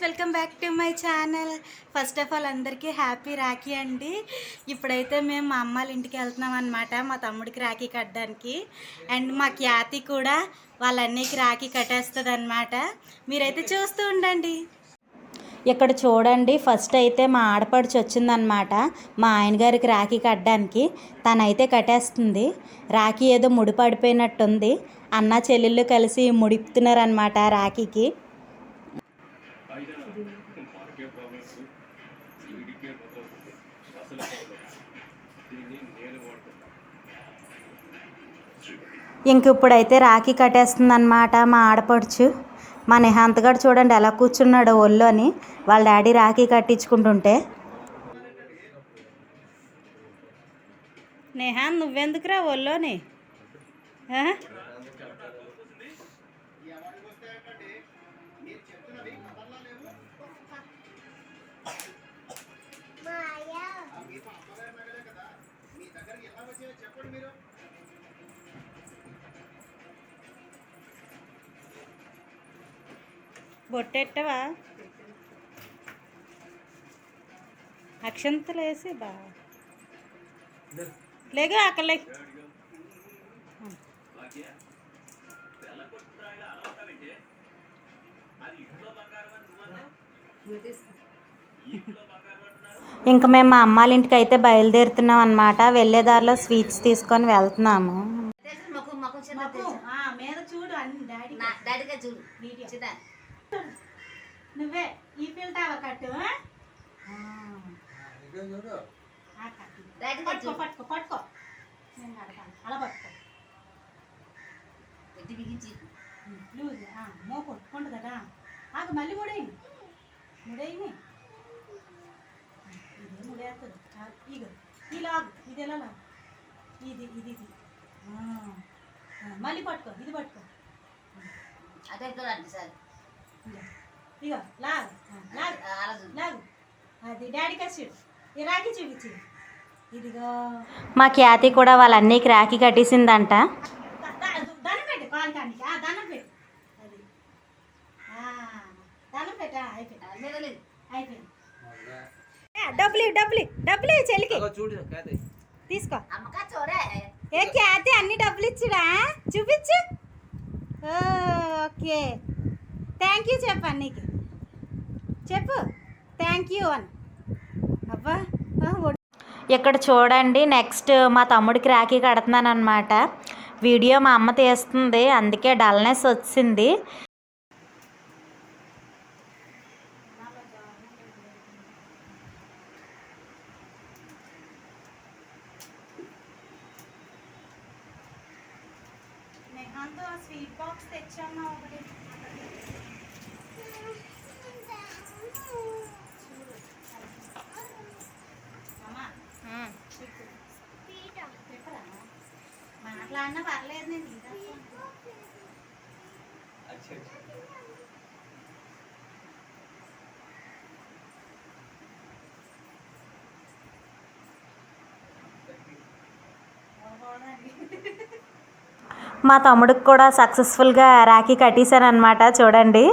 Friends welcome back to my channel. First of all అందరికీ happy Rakhi అండి. ఇప్పుడైతే మేము మా అమ్మాళ్ళ ఇంటికి వెళ్తున్నాం అనమాట మా తమ్ముడికి రాఖీ కట్టడానికి. అండ్ మా ఖ్యాతి కూడా వాళ్ళన్నికి రాఖీ కట్టేస్తుంది అనమాట మీరైతే చూస్తూ ఉండండి. ఇక్కడ చూడండి ఫస్ట్ అయితే మా ఆడపడుచు వచ్చిందనమాట మా ఆయన గారికి రాఖీ కట్టడానికి. తనైతే కట్టేస్తుంది. రాఖీ ఏదో ముడి పడిపోయినట్టుంది అన్న చెల్లెళ్ళు కలిసి ముడిపుతున్నారనమాట రాఖీకి. ఇంక ఇప్పుడైతే రాఖీ కట్టేస్తుంది అనమాట మా ఆడపడుచు. మా నిహాంత్ గడు చూడండి ఎలా కూర్చున్నాడు ఒళ్ళోని వాళ్ళ డాడీ రాఖీ కట్టించుకుంటుంటే. నేహాన్ నువ్వెందుకురా ఒళ్ళోని? ఆ? బొట్టెట్టవా? అక్షంతలు వేసి బా. లేగా అక్కడ లేక ఇంకా మేము మా అమ్మాళ్ళ ఇంటికి అయితే బయలుదేరుతున్నాం అనమాట వెళ్ళే దారిలో స్వీట్స్ తీసుకొని వెళ్తున్నాము. నువ్వే ఈ పిల్తావా కట్టు పట్టుకో పట్టుకో పట్టుకో. అలా పట్టుకో. పెట్టి బిగించి. లూజ్. మో కొట్టుకోండు కదా. ఆకు మళ్ళీ ఇగో ఇలా. ఇది ఎలా లాగు ఇది ఇది ఇది. మళ్ళీ పట్టుకో ఇది పట్టుకో. అదే చూడండి సార్. ఇగో. లాగు లాగు లాగు. అది డాడీ కసిడు ఈ రాఖీ చూపించి ఇదిగో. మా ఖ్యాతి కూడా వాళ్ళ అన్నయ్యకి రాఖీ కట్టేసిందంట. డబ్బులు డబ్బులు డబ్బులు చెల్లికి. తీసుకో. ఏ ఖ్యాతి అన్ని డబ్బులు ఇచ్చుడా? చూపించు. ఓకే. థ్యాంక్ యూ చెప్పు అన్నీకి. చెప్పు. థ్యాంక్ యూ అని. అబ్బా ఇక్కడ చూడండి నెక్స్ట్ మా తమ్ముడికి రాఖీ కడుతున్నాను అనమాట వీడియో మా అమ్మ తీస్తుంది అందుకే డల్నెస్ వచ్చింది. స్వీట్ బాక్స్ తెచ్చామా ఒకటి. మాట్లాడినా పర్లేదు నేను తీసేస్తాను. మా తమ్ముడికి కూడా సక్సెస్ఫుల్గా రాఖీ కట్టేశాను అనమాట చూడండి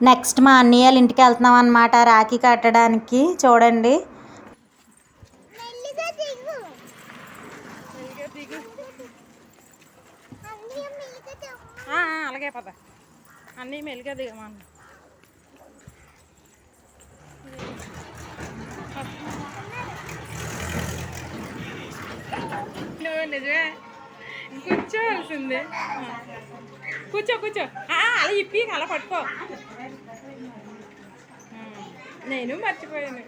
నెక్స్ట్ మా అన్నయ్య వాళ్ళ ఇంటికి వెళ్తున్నాం అనమాట రాఖీ కట్టడానికి. చూడండి. అలాగే పద. అన్నీ. మెలుగా నువ్వు నిజమే. కూర్చోవలసిందే. కూర్చో కూర్చో. అలా ఇప్పి అలా పట్టుకో. నేను మర్చిపోయాను.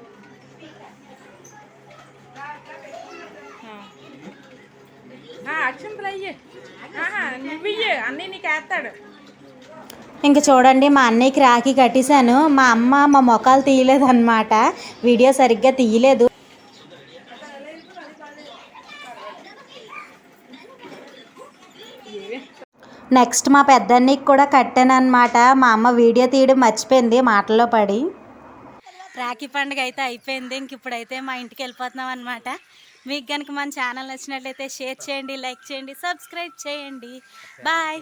అక్షంతలు అయ్యి నువ్వు ఇయ్యి అన్నీ నీకు వేస్తాడు. ఇంక చూడండి మా అన్నయ్యకి రాఖీ కట్టేశాను. మా అమ్మ మా మొఖాలు తీయలేదు అనమాట వీడియో సరిగ్గా తీయలేదు. నెక్స్ట్ మా పెద్దన్నయ్యకి కూడా కట్టాను అనమాట మా అమ్మ వీడియో తీయడం మర్చిపోయింది మాటల్లో పడి. రాఖీ పండుగ అయితే అయిపోయింది ఇంక ఇప్పుడైతే మా ఇంటికి వెళ్ళిపోతున్నాం అనమాట మీకు కనుక మన ఛానల్ నచ్చినట్లయితే షేర్ చేయండి లైక్ చేయండి సబ్స్క్రైబ్ చేయండి. బాయ్